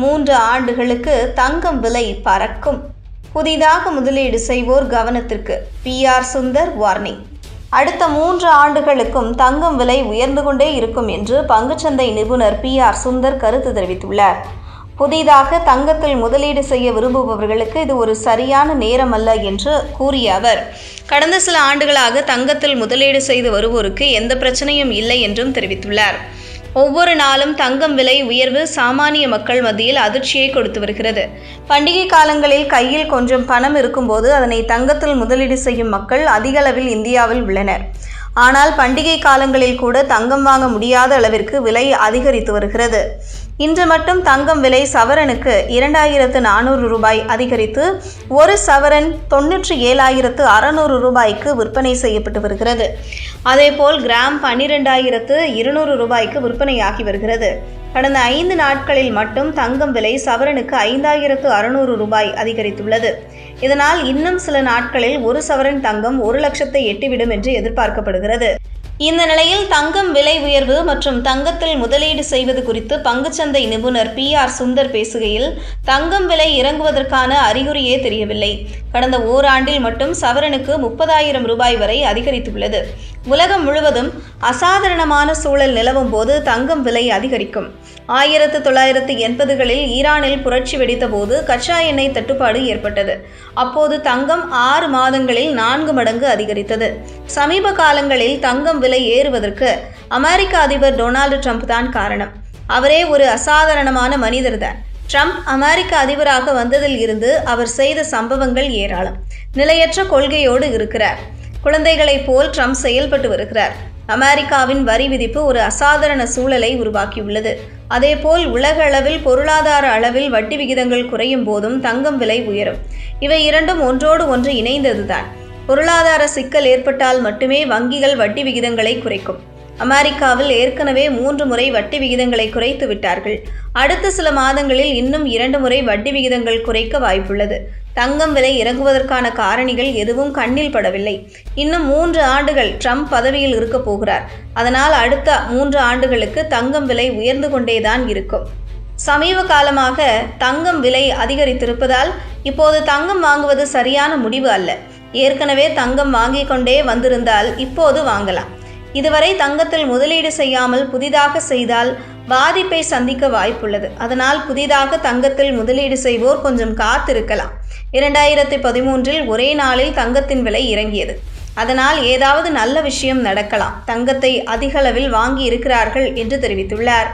மூன்று ஆண்டுகளுக்கு தங்கம் விலை பறக்கும். புதிதாக முதலீடு செய்வோர் கவனத்திற்கு பி ஆர் சுந்தர் வார்னிங். அடுத்த மூன்று ஆண்டுகளுக்கும் தங்கம் விலை உயர்ந்து கொண்டே இருக்கும் என்று பங்குச்சந்தை நிபுணர் பி ஆர் சுந்தர் கருத்து தெரிவித்துள்ளார். புதிதாக தங்கத்தில் முதலீடு செய்ய விரும்புபவர்களுக்கு இது ஒரு சரியான நேரம் அல்ல என்று கூறிய அவர் கடந்த சில ஆண்டுகளாக தங்கத்தில் முதலீடு செய்து வருவோருக்கு எந்த பிரச்சனையும் இல்லை என்றும் தெரிவித்துள்ளார். ஒவ்வொரு நாளும் தங்கம் விலை உயர்வு சாமானிய மக்கள் மத்தியில் அதிர்ச்சியை கொடுத்து வருகிறது. பண்டிகை காலங்களில் கையில் கொஞ்சம் பணம் இருக்கும்போது அதனை தங்கத்தில் முதலீடு செய்யும் மக்கள் அதிக அளவில் இந்தியாவில் உள்ளனர். ஆனால் பண்டிகை காலங்களில் கூட தங்கம் வாங்க முடியாத அளவிற்கு விலை அதிகரித்து வருகிறது. இன்று மட்டும் தங்கம் விலை சவரனுக்கு இரண்டாயிரத்து நானூறு ரூபாய் அதிகரித்து ஒரு சவரன் தொன்னூற்றி ஏழாயிரத்து அறநூறு ரூபாய்க்கு விற்பனை செய்யப்பட்டு வருகிறது. அதேபோல் கிராம் பன்னிரெண்டாயிரத்து இருநூறு ரூபாய்க்கு விற்பனையாகி வருகிறது. கடந்த ஐந்து நாட்களில் மட்டும் தங்கம் விலை சவரனுக்கு ஐந்தாயிரத்து அறுநூறு ரூபாய் அதிகரித்துள்ளது. இதனால் இன்னும் சில நாட்களில் ஒரு சவரன் தங்கம் ஒரு லட்சத்தை எட்டிவிடும் என்று எதிர்பார்க்கப்படுகிறது. இந்த நிலையில் தங்கம் விலை உயர்வு மற்றும் தங்கத்தில் முதலீடு செய்வது குறித்து பங்குச்சந்தை நிபுணர் பி ஆர் சுந்தர் பேசுகையில் தங்கம் விலை இறங்குவதற்கான அறிகுறியே தெரியவில்லை. கடந்த ஓராண்டில் மட்டும் சவரனுக்கு முப்பதாயிரம் ரூபாய் வரை அதிகரித்துள்ளது. உலகம் முழுவதும் அசாதாரணமான சூழல் நிலவும் போது தங்கம் விலை அதிகரிக்கும். ஆயிரத்து தொள்ளாயிரத்து எண்பதுகளில் ஈரானில் புரட்சி வெடித்தபோது கச்சா எண்ணெய் தட்டுப்பாடு ஏற்பட்டது. அப்போது தங்கம் ஆறு மாதங்களில் நான்கு மடங்கு அதிகரித்தது. சமீப காலங்களில் தங்கம் விலை ஏறுவதற்கு அமெரிக்க அதிபர் டொனால்டு ட்ரம்ப் தான் காரணம். அவரே ஒரு அசாதாரணமான மனிதர் தான். ட்ரம்ப் அமெரிக்க அதிபராக வந்ததில் இருந்து அவர் செய்த சம்பவங்கள் ஏராளம். நிலையற்ற கொள்கையோடு இருக்கிறார். குழந்தைகளைப் போல் ட்ரம்ப் செயல்பட்டு வருகிறார். அமெரிக்காவின் வரி விதிப்பு ஒரு அசாதாரண சூழலை உருவாக்கியுள்ளது. அதேபோல் உலக அளவில் பொருளாதார அளவில் வட்டி விகிதங்கள் குறையும் போதும் தங்கம் விலை உயரும். இவை இரண்டும் ஒன்றோடு ஒன்று இணைந்ததுதான். பொருளாதார சிக்கல் ஏற்பட்டால் மட்டுமே வங்கிகள் வட்டி விகிதங்களை குறைக்கும். அமெரிக்காவில் ஏற்கனவே மூன்று முறை வட்டி விகிதங்களை குறைத்து விட்டார்கள். அடுத்த சில மாதங்களில் இன்னும் இரண்டு முறை வட்டி விகிதங்கள் குறைக்க வாய்ப்புள்ளது. தங்கம் விலை இறங்குவதற்கான காரணிகள் எதுவும் கண்ணில் படவில்லை. இன்னும் மூன்று ஆண்டுகள் ட்ரம்ப் பதவியில் இருக்கப் போகிறார். அதனால் அடுத்த மூன்று ஆண்டுகளுக்கு தங்கம் விலை உயர்ந்து கொண்டேதான் இருக்கும். சமீப காலமாக தங்கம் விலை அதிகரித்திருப்பதால் இப்போது தங்கம் வாங்குவது சரியான முடிவு அல்ல. ஏற்கனவே தங்கம் வாங்கிக் கொண்டே வந்திருந்தால் இப்போது வாங்கலாம். இதுவரை தங்கத்தில் முதலீடு செய்யாமல் புதிதாக செய்தால் பாதிப்பை சந்திக்க வாய்ப்புள்ளது. அதனால் புதிதாக தங்கத்தில் முதலீடு செய்வோர் கொஞ்சம் காத்திருக்கலாம். இரண்டாயிரத்தி பதிமூன்றில் ஒரே நாளில் தங்கத்தின் விலை இறங்கியது. அதனால் ஏதாவது நல்ல விஷயம் நடக்கலாம். தங்கத்தை அதிகளவில் வாங்கி இருக்கிறார்கள் என்று தெரிவித்துள்ளார்.